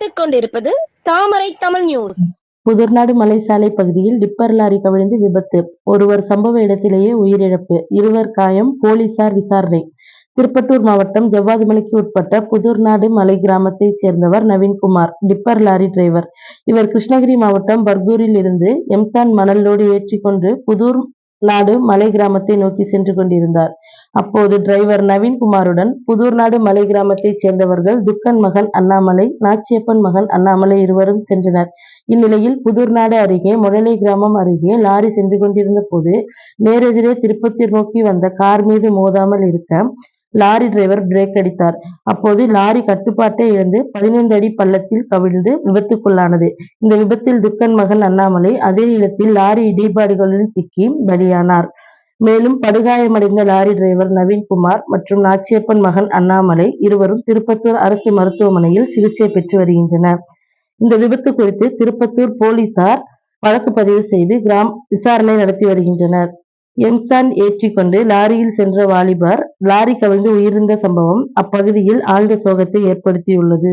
பார்த்துக் கொண்டிருப்பது தாமரை தமிழ் நியூஸ் புதர்நாடு மலைசாலை பகுதியில் டிப்பர் லாரி கவிழ்ந்து விபத்து. ஒருவர் சம்பவ இடத்திலேயே உயிரிழப்பு. இருவர் காயம் போலீசார் விசாரணை. திருப்பட்டூர் மாவட்டம் ஜவ்வாதுமலைக்கு உட்பட்ட புதூர்நாடு மலை கிராமத்தைச் சேர்ந்தவர் நவீன்குமார் டிப்பர் லாரி டிரைவர். இவர் கிருஷ்ணகிரி மாவட்டம் பர்கூரில் இருந்து எம்சான் மணல் லோடு ஏற்றிக்கொண்டு புதூர் நாடு மலை கிராமத்தை நோக்கி சென்று கொண்டிருந்தார். அப்போது டிரைவர் நவீன்குமாருடன் புதூர்நாடு மலை கிராமத்தைச் சேர்ந்தவர்கள் துக்கன் மகன் அண்ணாமலை நாச்சியப்பன் மகன் அண்ணாமலை இருவரும் சென்றனர். இந்நிலையில் புதூர்நாடு அருகே முழலை கிராமம் அருகே லாரி சென்று கொண்டிருந்த போது நேரெதிரே திருப்பத்தூர் நோக்கி வந்த கார் மீது மோதாமல் இருக்க லாரி டிரைவர் பிரேக் அடித்தார். அப்போது லாரி கட்டுப்பாட்டை இழந்து பதினைந்து அடி பள்ளத்தில் கவிழ்ந்து விபத்துக்குள்ளானது. இந்த விபத்தில் துக்கன் மகன் அண்ணாமலை அதே இடத்தில் லாரி இடிபாடுகளில் சிக்கி பலியானார். மேலும் படுகாயமடைந்த லாரி டிரைவர் நவீன்குமார் மற்றும் நாச்சியப்பன் மகன் அண்ணாமலை இருவரும் திருப்பத்தூர் அரசு மருத்துவமனையில் சிகிச்சை பெற்று வருகின்றனர். இந்த விபத்து குறித்து திருப்பத்தூர் போலீசார் வழக்கு பதிவு செய்து கிராம் விசாரணை நடத்தி வருகின்றனர். எம்சான் ஏற்றிக்கொண்டு லாரியில் சென்ற வாலிபர் லாரி கவிழ்ந்து உயிரிழந்த சம்பவம் அப்பகுதியில் ஆழ்ந்த சோகத்தை ஏற்படுத்தியுள்ளது.